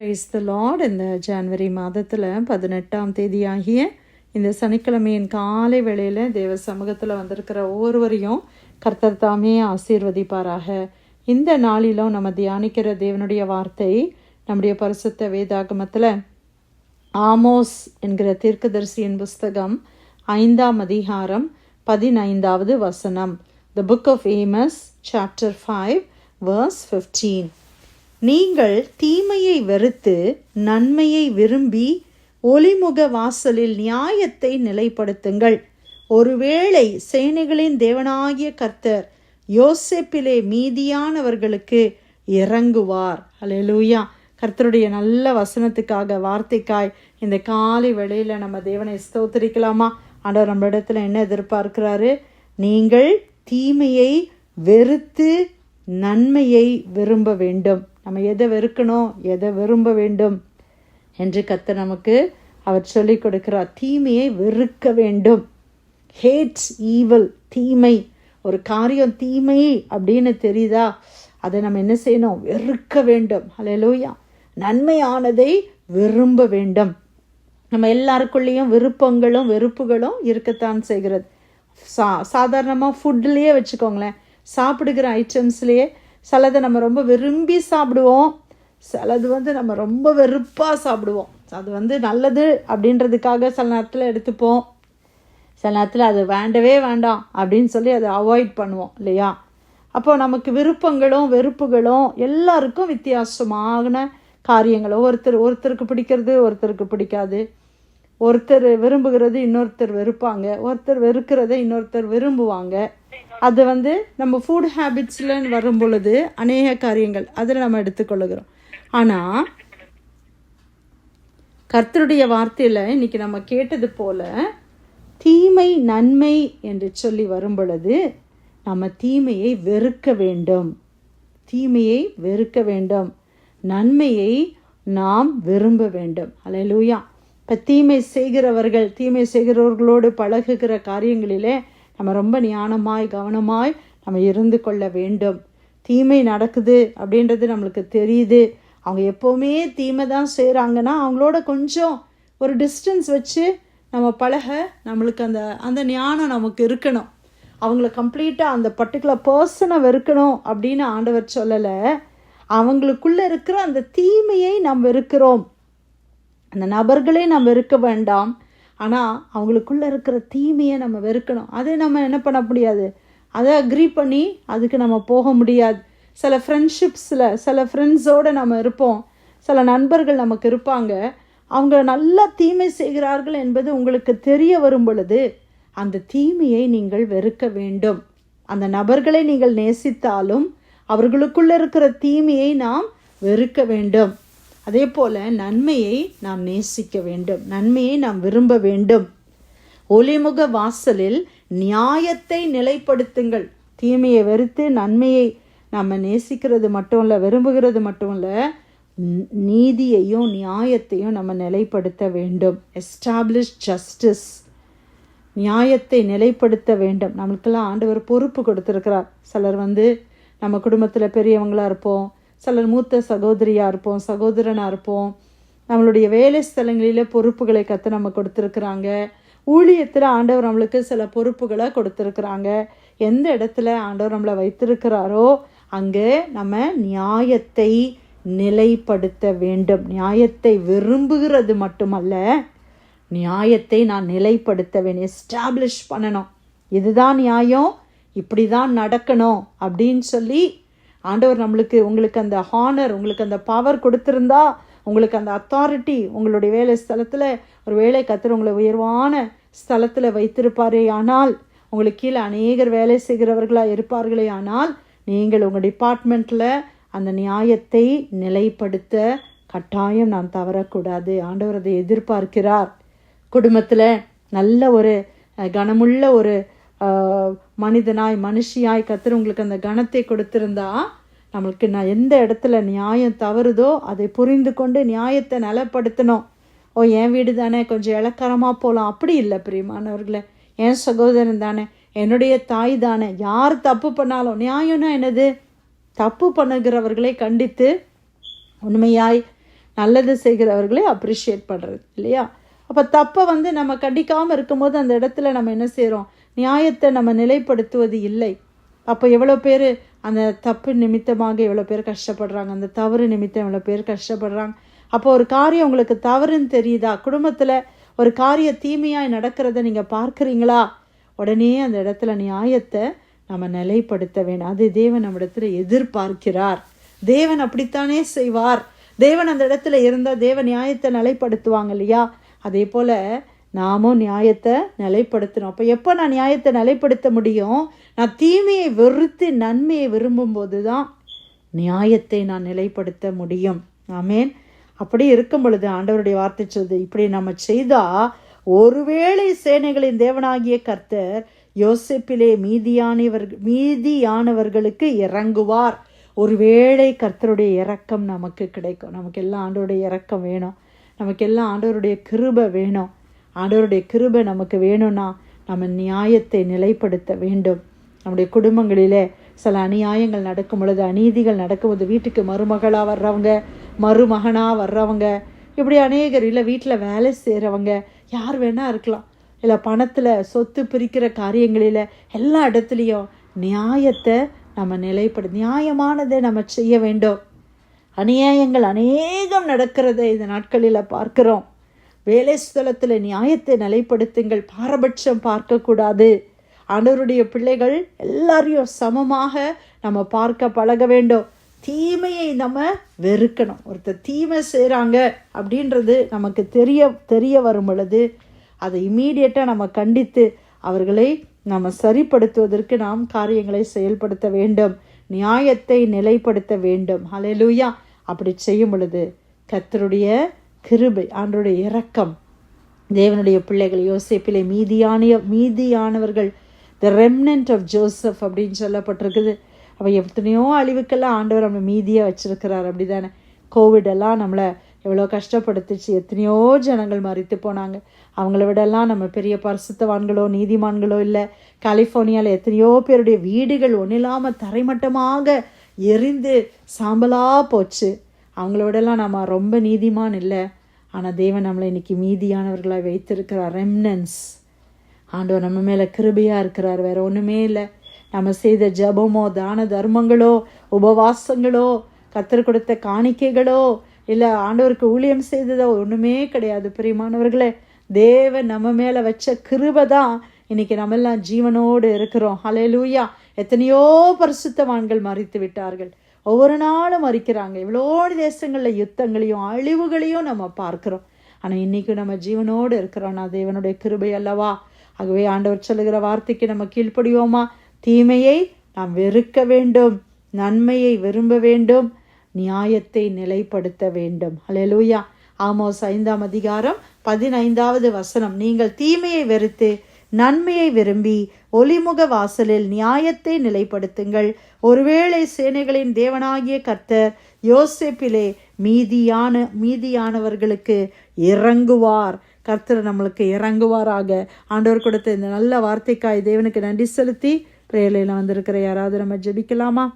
Price the Lord இந்த ஜனவரி மாதத்தில் பதினெட்டாம் தேதியாகிய இந்த சனிக்கிழமையின் காலை வேளையில் தேவ சமூகத்தில் வந்திருக்கிற ஒவ்வொருவரையும் கர்த்தர் தாமே ஆசீர்வதிப்பாராக. இந்த நாளிலும் நம்ம தியானிக்கிற தேவனுடைய வார்த்தை நம்முடைய பரிசுத்த வேதாகமத்தில் ஆமோஸ் என்கிற தீர்க்கதரிசியின் புஸ்தகம் ஐந்தாம் அதிகாரம் பதினைந்தாவது வசனம். The book of Amos chapter five verse fifteen நீங்கள் தீமையை வெறுத்து நன்மையை விரும்பி ஒளிமுக வாசலில் நியாயத்தை நிலைப்படுத்துங்கள். ஒருவேளை சேனைகளின் தேவனாகிய கர்த்தர் யோசேப்பிலே மீதியானவர்களுக்கு இறங்குவார். அலையலூயா கர்த்தருடைய நல்ல வசனத்துக்காக வார்த்தைக்காய் இந்த காலை வேளையில் நம்ம தேவனை ஸ்தோத்தரிக்கலாமா? ஆண்டவர் நம்ம இடத்துல என்ன எதிர்பார்க்கிறாரு? நீங்கள் தீமையை வெறுத்து நன்மையை விரும்ப வேண்டும். நம்ம எதை வெறுக்கணும் எதை விரும்ப வேண்டும் என்று கத்த நமக்கு அவர் சொல்லிக் கொடுக்கிறார். தீமையை வெறுக்க வேண்டும். ஹேட்ஸ் ஈவல் தீமை. ஒரு காரியம் தீமை அப்படின்னு தெரியுதா? அதை நம்ம என்ன செய்யணும்? வெறுக்க வேண்டும். அலையலோயா நன்மையானதை விரும்ப வேண்டும். நம்ம எல்லாருக்குள்ளேயும் விருப்பங்களும் வெறுப்புகளும் இருக்கத்தான் செய்கிறது. சா சாதாரணமாக ஃபுட்லேயே வச்சுக்கோங்களேன். சாப்பிடுகிற ஐட்டம்ஸ்லேயே சிலதை நம்ம ரொம்ப விரும்பி சாப்பிடுவோம். சிலது வந்து நம்ம ரொம்ப வெறுப்பாக சாப்பிடுவோம். அது வந்து நல்லது அப்படின்றதுக்காக சில நேரத்தில் எடுத்துப்போம். சில நேரத்தில் அது வேண்டவே வேண்டாம் அப்படின்னு சொல்லி அதை அவாய்ட் பண்ணுவோம் இல்லையா? அப்போ நமக்கு விருப்பங்களும் வெறுப்புகளும் எல்லாருக்கும் வித்தியாசமான காரியங்களும் ஒருத்தர் ஒருத்தருக்கு பிடிக்கிறது ஒருத்தருக்கு பிடிக்காது. ஒருத்தர் விரும்புகிறது இன்னொருத்தர் வெறுப்பாங்க. ஒருத்தர் வெறுக்கிறத இன்னொருத்தர் விரும்புவாங்க. அது வந்து நம்ம ஃபுட் ஹேபிட்ஸில் வரும் பொழுது அநேக காரியங்கள். அதில் நம்ம எடுத்துக்கொள்ளுகிறோம். ஆனால் கர்த்தருடைய வார்த்தையில் இன்னைக்கு நம்ம கேட்டது போல தீமை நன்மை என்று சொல்லி வரும் பொழுது நம்ம தீமையை வெறுக்க வேண்டும். தீமையை வெறுக்க வேண்டும். நன்மையை நாம் விரும்ப வேண்டும். அலையலூயா இப்போ தீமை செய்கிறவர்கள் தீமை செய்கிறவர்களோடு பழகுகிற காரியங்களிலே நம்ம ரொம்ப ஞானமாய் கவனமாய் நம்ம இருந்து கொள்ள வேண்டும். தீமை நடக்குது அப்படின்றது நம்மளுக்கு தெரியுது. அவங்க எப்போவுமே தீமை தான் செய்கிறாங்கன்னா அவங்களோட கொஞ்சம் ஒரு டிஸ்டன்ஸ் வச்சு நம்ம பழக நம்மளுக்கு அந்த அந்த ஞானம் நமக்கு இருக்கணும். அவங்கள கம்ப்ளீட்டாக அந்த பர்டிகுலர் பர்சனை வெறுக்கணும் அப்படின்னு ஆண்டவர் சொல்லலை. அவங்களுக்குள்ளே இருக்கிற அந்த தீமையை நாம் வெறுக்கிறோம் அந்த நபர்களே நாம் வெறுக்க வேண்டாம். ஆனால் அவங்களுக்குள்ளே இருக்கிற தீமையை நம்ம வெறுக்கணும். அதை நம்ம என்ன பண்ண முடியாது? அதை அக்ரி பண்ணி அதுக்கு நம்ம போக முடியாது. சில ஃப்ரெண்ட்ஷிப்ஸில் சில ஃப்ரெண்ட்ஸோடு நம்ம இருப்போம். சில நண்பர்கள் நமக்கு இருப்பாங்க. அவங்க நல்லா தீமை செய்கிறார்கள் என்பது உங்களுக்கு தெரிய வரும் பொழுது அந்த தீமையை நீங்கள் வெறுக்க வேண்டும். அந்த நபர்களை நீங்கள் நேசித்தாலும் அவர்களுக்குள்ள இருக்கிற தீமையை நாம் வெறுக்க வேண்டும். அதே போல் நன்மையை நாம் நேசிக்க வேண்டும். நன்மையை நாம் விரும்ப வேண்டும். ஒளிமுக வாசலில் நியாயத்தை நிலைப்படுத்துங்கள். தீமையை வெறுத்து நன்மையை நம்ம நேசிக்கிறது மட்டும் இல்லை விரும்புகிறது மட்டும் இல்லை நீதியையும் நியாயத்தையும் நம்ம நிலைப்படுத்த வேண்டும். எஸ்டாப்ளிஷ் ஜஸ்டிஸ் நியாயத்தை நிலைப்படுத்த வேண்டும். நம்மளுக்கெல்லாம் ஆண்டவர் பொறுப்பு கொடுத்துருக்கிறார். சிலர் வந்து நம்ம குடும்பத்தில் பெரியவங்களாக இருப்போம். சிலர் மூத்த சகோதரியாக இருப்போம் சகோதரனாக இருப்போம். நம்மளுடைய வேலை ஸ்தலங்களில் பொறுப்புகளை கற்று நம்ம கொடுத்துருக்குறாங்க. ஊழியத்தில் ஆண்டவர் நம்மளுக்கு சில பொறுப்புகளை கொடுத்துருக்குறாங்க. எந்த இடத்துல ஆண்டவர் நம்மளை வைத்திருக்கிறாரோ அங்கே நம்ம நியாயத்தை நிலைப்படுத்த வேண்டும். நியாயத்தை விரும்புகிறது மட்டுமல்ல நியாயத்தை நான் நிலைப்படுத்த வேண்டும். எஸ்டாப்ளிஷ் பண்ணணும். இதுதான் நியாயம் இப்படி தான் நடக்கணும் அப்படின்னு சொல்லி ஆண்டவர் நம்மளுக்கு உங்களுக்கு அந்த ஹானர் உங்களுக்கு அந்த பவர் கொடுத்துருந்தா உங்களுக்கு அந்த அத்தாரிட்டி உங்களுடைய வேலை ஸ்தலத்தில் ஒரு வேலை கத்துற உங்களை உயர்வான ஸ்தலத்தில் வைத்திருப்பாரே ஆனால் உங்களுக்கு கீழே அநேகர் வேலை செய்கிறவர்களாக இருப்பார்களே ஆனால் நீங்கள் உங்கள் டிபார்ட்மெண்ட்டில் அந்த நியாயத்தை நிலைப்படுத்த கட்டாயம் நான் தவறக்கூடாது. ஆண்டவர் அதை எதிர்பார்க்கிறார். குடும்பத்தில் நல்ல ஒரு கனமுள்ள ஒரு மனிதனாய் மனுஷியாய் கத்துற உங்களுக்கு அந்த கணத்தை கொடுத்துருந்தா நம்மளுக்கு நான் எந்த இடத்துல நியாயம் தவறுதோ அதை புரிந்து கொண்டு நியாயத்தை நிலப்படுத்தணும். ஓ என் வீடு தானே கொஞ்சம் இலக்கரமாக போகலாம் அப்படி இல்லை பிரியமானவர்களே. என் சகோதரன் தானே என்னுடைய தாய் தானே. யார் தப்பு பண்ணாலும் நியாயம்னா என்னது? தப்பு பண்ணுகிறவர்களை கண்டித்து உண்மையாய் நல்லது செய்கிறவர்களை அப்ரிஷியேட் பண்ணுறது இல்லையா? அப்போ தப்பை வந்து நம்ம கண்டிக்காமல் இருக்கும்போது அந்த இடத்துல நம்ம என்ன செய்கிறோம் நியாயத்தை நம்ம நிலைப்படுத்துவது இல்லை. அப்போ எவ்வளோ பேர் அந்த தப்பு நிமித்தமாக எவ்வளோ பேர் கஷ்டப்படுறாங்க அந்த தவறு நிமித்தம் எவ்வளோ பேர் கஷ்டப்படுறாங்க. அப்போ ஒரு காரியம் உங்களுக்கு தவறுன்னு தெரியுதா? குடும்பத்தில் ஒரு காரிய தீமையாக நடக்கிறத நீங்கள் பார்க்குறீங்களா? உடனே அந்த இடத்துல நியாயத்தை நம்ம நிலைப்படுத்த வேணும். அது தேவன் நம்மிடத்தில் எதிர்பார்க்கிறார். தேவன் அப்படித்தானே செய்வார். தேவன் அந்த இடத்துல இருந்தால் தேவ நியாயத்தை நிலைப்படுத்துவாங்க இல்லையா? அதே போல் நாமும் நியாயத்தை நிலைப்படுத்தணும். அப்போ எப்போ நான் நியாயத்தை நிலைப்படுத்த முடியும்? நான் தீமையை வெறுத்து நன்மையை விரும்பும்போது தான் நியாயத்தை நான் நிலைப்படுத்த முடியும். ஆமேன். அப்படி இருக்கும் பொழுது ஆண்டவருடைய வார்த்தை சொல்லுது இப்படி நம்ம செய்தால் ஒருவேளை சேனைகளின் தேவனாகிய கர்த்தர் யோசிப்பிலே மீதியானவர் மீதியானவர்களுக்கு இறங்குவார். ஒருவேளை கர்த்தருடைய இறக்கம் நமக்கு கிடைக்கும். நமக்கு எல்லாம் ஆண்டோருடைய இறக்கம் வேணும். நமக்கு எல்லாம் ஆண்டவருடைய கிருபை வேணும். ஆண்டவருடைய கிருபை நமக்கு வேணும்னா நம்ம நியாயத்தை நிலைப்படுத்த வேண்டும். நம்முடைய குடும்பங்களிலே சில அநியாயங்கள் நடக்கும் பொழுது அநீதிகள் நடக்கும்போது வீட்டுக்கு மருமகளாக வர்றவங்க மருமகனாக வர்றவங்க இப்படி அநேகர் இல்லை வீட்டில் வேலை செய்கிறவங்க யார் வேணால் இருக்கலாம். இல்லை பணத்தில் சொத்து பிரிக்கிற காரியங்களில் எல்லா இடத்துலையும் நியாயத்தை நம்ம நிலைப்படு நியாயமானதை நம்ம செய்ய வேண்டும். அநியாயங்கள் அநேகம் நடக்கிறத இந்த நாட்களில் பார்க்குறோம். வேலை ஸ்தலத்தில் நியாயத்தை நிலைப்படுத்துங்கள் பாரபட்சம் பார்க்கக்கூடாது. ஆண்டவருடைய பிள்ளைகள் எல்லாரையும் சமமாக நம்ம பார்க்க பழக வேண்டும். தீமையை நம்ம வெறுக்கணும். ஒருத்தர் தீமை செய்கிறாங்க அப்படின்றது நமக்கு தெரிய தெரிய வரும் பொழுது அதை இம்மீடியட்டாக நம்ம கண்டித்து அவர்களை நம்ம சரிப்படுத்துவதற்கு நாம் காரியங்களை செயல்படுத்த வேண்டும். நியாயத்தை நிலைப்படுத்த வேண்டும். ஹalleluya அப்படி செய்யும் பொழுது கத்தருடைய கிருபை ஆண்டோட இரக்கம். தேவனுடைய பிள்ளைகள் யோசிப்பிலே மீதியான மீதியானவர்கள். த ரெம்னன்ட் ஆஃப் ஜோசப் அப்படின்னு சொல்லப்பட்டிருக்குது. அவள் எத்தனையோ அழிவுக்கெல்லாம் ஆண்டவர் நம்ம மீதியாக வச்சுருக்கிறார். அப்படி தானே கோவிடெல்லாம் நம்மளை எவ்வளோ கஷ்டப்படுத்துச்சு. எத்தனையோ ஜனங்கள் மறித்து போனாங்க. அவங்கள விடலாம் நம்ம பெரிய பரிசுத்தவான்களோ நீதிமான்களோ இல்லை. கலிஃபோர்னியாவில் எத்தனையோ பேருடைய வீடுகள் ஒன்றும் இல்லாமல் தரைமட்டமாக எரிந்து சாம்பலாக போச்சு. அவங்களோடலாம் நம்ம ரொம்ப நீதிமான் இல்லை. ஆனால் தேவன் நம்மளை இன்றைக்கி மீதியானவர்களாக வைத்திருக்கிறார். ரெம்னன்ஸ் ஆண்டவர் நம்ம மேலே கிருபையாக இருக்கிறார். வேறு ஒன்றுமே இல்லை. நம்ம செய்த ஜபமோ தான தர்மங்களோ உபவாசங்களோ கத்தர் கொடுத்த காணிக்கைகளோ இல்லை ஆண்டவருக்கு ஊழியம் செய்ததோ ஒன்றுமே கிடையாது. பிரியமானவர்களே தேவன் நம்ம மேலே வச்ச கிருபை தான் இன்னைக்கு நம்ம எல்லாம் ஜீவனோடு இருக்கிறோம். ஹalleluya எத்தனையோ பரிசுத்தவான்கள் மறித்து விட்டார்கள். ஒவ்வொரு நாளும் மறிக்கிறாங்க. இவ்வளோ தேசங்களில் யுத்தங்களையும் அழிவுகளையும் நம்ம பார்க்குறோம். ஆனால் இன்றைக்கும் நம்ம ஜீவனோடு இருக்கிறோம்னா தேவனுடைய கிருபை அல்லவா? ஆகவே ஆண்டவர் சொல்லுகிற வார்த்தைக்கு நம்ம கீழ்ப்படிவோமா? தீமையை நாம் வெறுக்க வேண்டும். நன்மையை விரும்ப வேண்டும். நியாயத்தை நிலைப்படுத்த வேண்டும். அலையலூயா ஆமோஸ் ஐந்தாம் அதிகாரம் பதினைந்தாவது வசனம். நீங்கள் தீமையை வெறுத்து நன்மையை விரும்பி ஒளிமுக வாசலில் நியாயத்தை நிலைப்படுத்துங்கள். ஒருவேளை சேனைகளின் தேவனாகிய கர்த்தர் யோசேப்பிலே மீதியான மீதியானவர்களுக்கு இறங்குவார். கர்த்தர் நம்மளுக்கு இறங்குவாராக. ஆண்டவர் கொடுத்த இந்த நல்ல வார்த்தைக்காய் தேவனுக்கு நன்றி செலுத்தி பிரேலையில் வந்திருக்கிற யாராவது நம்ம ஜெபிக்கலாமா?